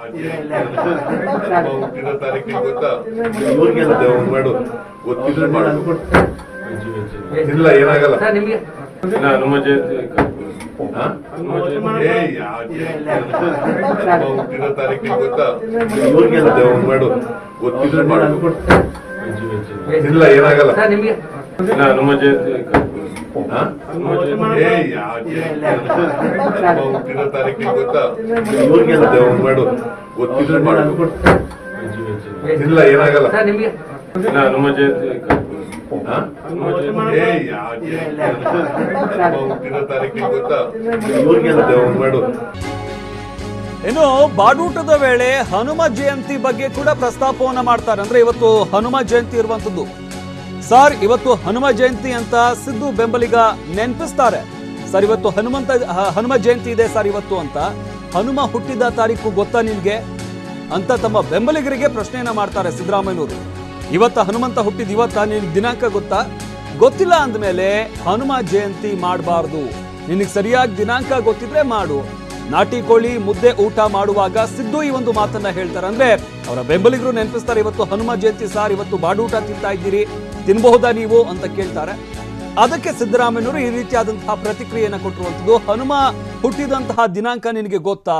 ಹುಟ್ಟಿದ ತಾರೀಕಿಗೆ ಗೊತ್ತಾ? ಮಾಡು. ಗೊತ್ತಿದ್ರೆ ಮಾಡು. ಇಲ್ಲ ಏನಾಗಲ್ಲ. ಸರ್ ನಿಮಗೆ ಇಲ್ಲ ಹನುಮ ಜಯಂತಿ? ಹುಟ್ಟಿದ ತಾರೀಕಿಗೆ ಗೊತ್ತಾ? ಮಾಡು. ಗೊತ್ತಿದ್ರೆ ಮಾಡು. ಇಲ್ಲ ಏನಾಗಲ್ಲ. ಸರ್ ನಿಮಗೆ ಇಲ್ಲ ಹನುಮ? ಹುಟ್ಟಿದ ತಾರೀಕಿಗೆ ಗೊತ್ತಾ? ಮಾಡು. ಗೊತ್ತಿದ್ರೆ ಮಾಡು. ಇಲ್ಲ ಏನಾಗಲ್ಲ. ಸರ್ ನಿಮಗೆ ಇಲ್ಲ ಹನುಮ ಜಯಂತಿ? ಹುಟ್ಟಿದ ತಾರೀಕಿಗೆ ಗೊತ್ತಾ? ಮಾಡು. ಇನ್ನು ಬಾಡೂಟದ ವೇಳೆ ಹನುಮ ಜಯಂತಿ ಬಗ್ಗೆ ಕೂಡ ಪ್ರಸ್ತಾಪವನ್ನ ಮಾಡ್ತಾರೆ. ಅಂದ್ರೆ ಇವತ್ತು ಹನುಮ ಜಯಂತಿ ಇರುವಂತದ್ದು ಸರ್, ಇವತ್ತು ಹನುಮ ಜಯಂತಿ ಅಂತ ಸಿದ್ದು ಬೆಂಬಲಿಗ ನೆನಪಿಸ್ತಾರೆ. ಸರ್, ಇವತ್ತು ಹನುಮಂತ ಹನುಮ ಜಯಂತಿ ಇದೆ ಸರ್ ಇವತ್ತು ಅಂತ. ಹನುಮ ಹುಟ್ಟಿದ ತಾರೀಕು ಗೊತ್ತಾ ನಿನ್ಗೆ ಅಂತ ತಮ್ಮ ಬೆಂಬಲಿಗರಿಗೆ ಪ್ರಶ್ನೆಯನ್ನ ಮಾಡ್ತಾರೆ ಸಿದ್ದರಾಮಯ್ಯನವರು. ಇವತ್ತ ಹನುಮಂತ ಹುಟ್ಟಿದ ಇವತ್ತ ನಿನ್ ದಿನಾಂಕ ಗೊತ್ತಾ? ಗೊತ್ತಿಲ್ಲ ಅಂದಮೇಲೆ ಹನುಮ ಜಯಂತಿ ಮಾಡಬಾರ್ದು. ನಿನಗೆ ಸರಿಯಾಗಿ ದಿನಾಂಕ ಗೊತ್ತಿದ್ರೆ ಮಾಡು. ನಾಟಿ ಕೋಳಿ ಮುದ್ದೆ ಊಟ ಮಾಡುವಾಗ ಸಿದ್ದು ಈ ಒಂದು ಮಾತನ್ನ ಹೇಳ್ತಾರೆ ಅಂದ್ರೆ ಅವರ ಬೆಂಬಲಿಗರು ನೆನಪಿಸ್ತಾರೆ, ಇವತ್ತು ಹನುಮ ಜಯಂತಿ ಸಾರ್, ಇವತ್ತು ಬಾಡೂಟ ತಿಂತಾ ಇದ್ದೀರಿ, ತಿನ್ಬಹುದಾ ನೀವು? ಅಂತ ಕೇಳ್ತಾರೆ. ಅದಕ್ಕೆ ಸಿದ್ದರಾಮಯ್ಯನವರು ಈ ರೀತಿಯಾದಂತಹ ಪ್ರತಿಕ್ರಿಯೆಯನ್ನು ಕೊಟ್ಟಿರುವಂತದ್ದು ಹನುಮ ಹುಟ್ಟಿದಂತಹ ದಿನಾಂಕ ನಿನಗೆ ಗೊತ್ತಾ?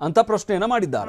ಅಂತ ಪ್ರಶ್ನೆಯನ್ನ ಮಾಡಿದ್ದಾರೆ.